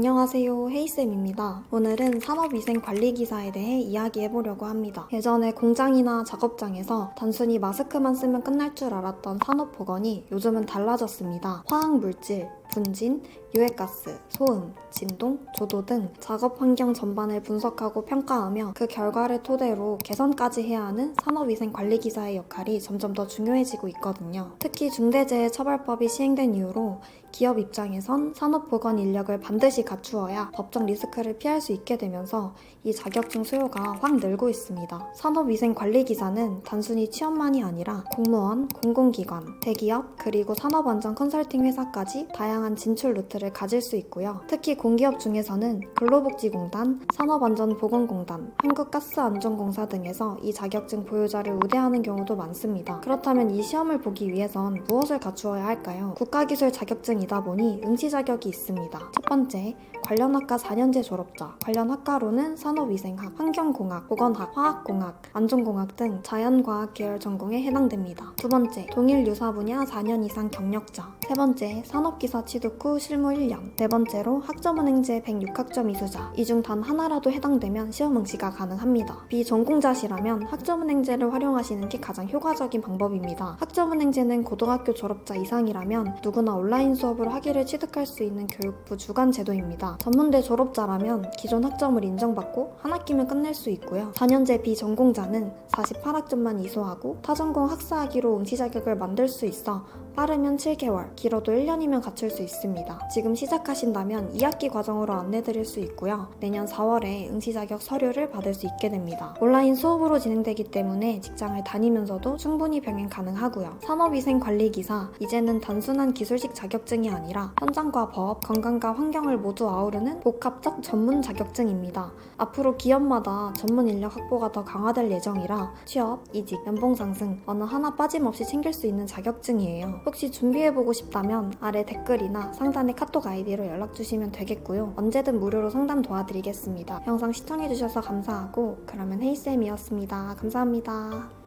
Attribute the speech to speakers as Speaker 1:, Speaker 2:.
Speaker 1: 안녕하세요. 헤이쌤입니다. 오늘은 산업위생관리기사에 대해 이야기해보려고 합니다. 예전에 공장이나 작업장에서 단순히 마스크만 쓰면 끝날 줄 알았던 산업보건이 요즘은 달라졌습니다. 화학물질, 분진, 유해가스, 소음, 진동, 조도 등 작업 환경 전반을 분석하고 평가하며 그 결과를 토대로 개선까지 해야 하는 산업위생관리기사의 역할이 점점 더 중요해지고 있거든요. 특히 중대재해처벌법이 시행된 이후로 기업 입장에선 산업보건 인력을 반드시 갖추어야 법적 리스크를 피할 수 있게 되면서 이 자격증 수요가 확 늘고 있습니다. 산업위생관리기사는 단순히 취업만이 아니라 공무원, 공공기관, 대기업, 그리고 산업안전 컨설팅 회사까지 다양한 진출 루트를 가질 수 있고요. 특히 공기업 중에서는 근로복지공단, 산업안전보건공단, 한국가스안전공사 등에서 이 자격증 보유자를 우대하는 경우도 많습니다. 그렇다면 이 시험을 보기 위해선 무엇을 갖추어야 할까요? 국가기술 자격증이다 보니 응시 자격이 있습니다. 첫 번째, 관련 학과 4년제 졸업자. 관련 학과로는 산업위생학, 환경공학, 보건학, 화학공학, 안전공학 등 자연과학 계열 전공에 해당됩니다. 두 번째, 동일 유사 분야 4년 이상 경력자. 세 번째, 산업기사 취득 후 실무 1년. 네 번째로 학점은행제 106학점 이수자. 이 중 단 하나라도 해당되면 시험 응시가 가능합니다. 비전공자시라면 학점은행제를 활용하시는 게 가장 효과적인 방법입니다. 학점은행제는 고등학교 졸업자 이상이라면 누구나 온라인 수업으로 학위를 취득할 수 있는 교육부 주관 제도입니다. 전문대 졸업자라면 기존 학점을 인정받고 한 학기면 끝낼 수 있고요. 4년제 비전공자는 48학점만 이수하고 타전공 학사학위로 응시 자격을 만들 수 있어 빠르면 7개월, 길어도 1년이면 갖출 수 있습니다. 지금 시작하신다면 2학기 과정으로 안내드릴 수 있고요. 내년 4월에 응시 자격 서류를 받을 수 있게 됩니다. 온라인 수업으로 진행되기 때문에 직장을 다니면서도 충분히 병행 가능하고요. 산업위생관리기사, 이제는 단순한 기술식 자격증이 아니라 현장과 법, 건강과 환경을 모두 아우르는 복합적 전문 자격증입니다. 앞으로 기업마다 전문 인력 확보가 더 강화될 예정이라 취업, 이직, 연봉 상승 어느 하나 빠짐없이 챙길 수 있는 자격증이에요. 혹시 준비해보고 싶다면 아래 댓글이나 상단의 카톡 아이디로 연락주시면 되겠고요. 언제든 무료로 상담 도와드리겠습니다. 영상 시청해주셔서 감사하고 그러면 헤이쌤이었습니다. 감사합니다.